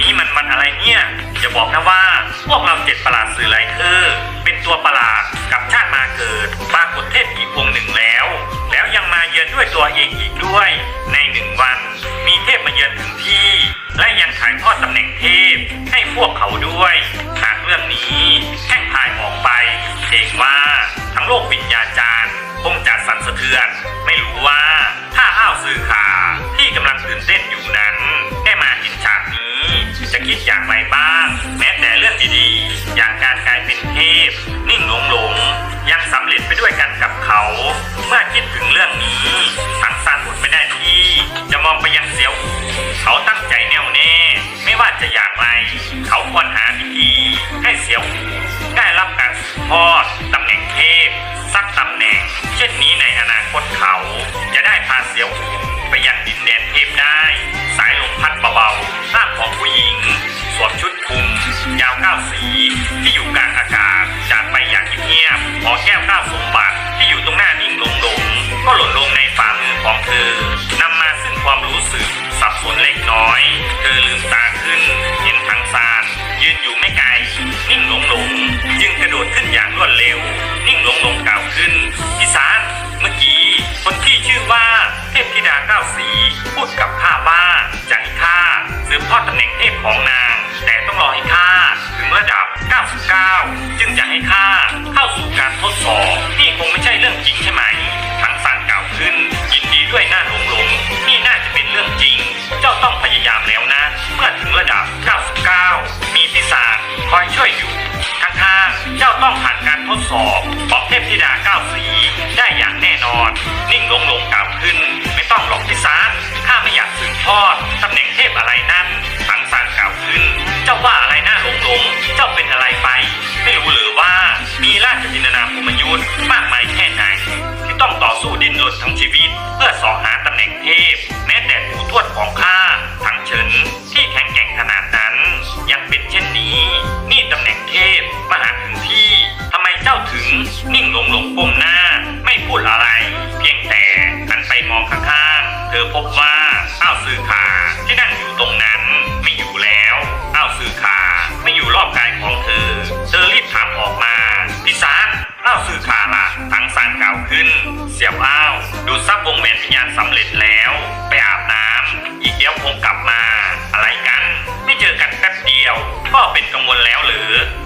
นี้มันมันอะไรเนี่ยจะบอกนะว่า พวกเราเจ็ดประหลาดสื่อไลเทอร์เป็นตัวประหลาดกับชาติมาเกิดปรากฏเทพอีกองหนึ่งแล้ว แล้วยังมาเยือนด้วยตัวเองอีกด้วย ในหนึ่งวัน มีเทพมาเยือนถึงที่ และยังถ่ายทอดตำแหน่งเทพให้พวกเขาด้วยหากเรื่องนี้แห้งพายออกไปเกรงว่าทั้งโลกวิญญาจารย์คงจะสั่นสะเทือนิตอย่างไรบ้าง แม้แต่เรื่องดีๆ อย่างการกลายเป็นเทพ นิ่งลงหลงยังสำเร็จไปด้วยกันกับเขา เมื่อคิดถึงเรื่องนี้สังสารมดไม่ได้ที่ จะมองไปยังเสียว เขาตั้งใจแน่วแน่ ไม่ว่าจะอย่างไร เขาควร 99จึงจะให้ข้าเข้าสู่การทดสอบ นี่คงไม่ใช่เรื่องจริงใช่ไหมทั้งซานกล่าวขึ้น ยินดีด้วยหน้าหลงหลงนี่น่าจะเป็นเรื่องจริง เจ้าต้องพยายามแล้วนะ เมื่อถึงระดับ 99 มีปีศาจคอยช่วยอยู่ข้างๆเจ้าต้องผ่านการทดสอบของเทพธิดาเก้าสีได้อย่างแน่นอน นิ่งหลงหลงกล่าวขึ้น ไม่ต้องหรอกพิซาน ทั้งชีวิต เพื่อสอหาตำแหน่งเทพ แม้แต่ผู้ทวดของข้าทั้งเฉินที่แข็งแกร่งขนาดนั้น ยังเป็นเช่นนี้ นี่ตำแหน่งเทพมาหาถึงที่ทำไมเจ้าถึงนิ่งหลงหลงก้มหน้า ไม่พูดอะไร เพียงแต่หันไปมองข้างๆเธอพบว่าอ้าวซือขาที่นั่งอยู่ตรงนั้น ไม่อยู่แล้วอ้าวซือขาไม่อยู่รอบกายของเธอ เธอรีบถามออกมาพี่ซานอ้าวซือขาละทางซานกล่าวขึ้น เสียวอ้า กังวลแล้วหรือ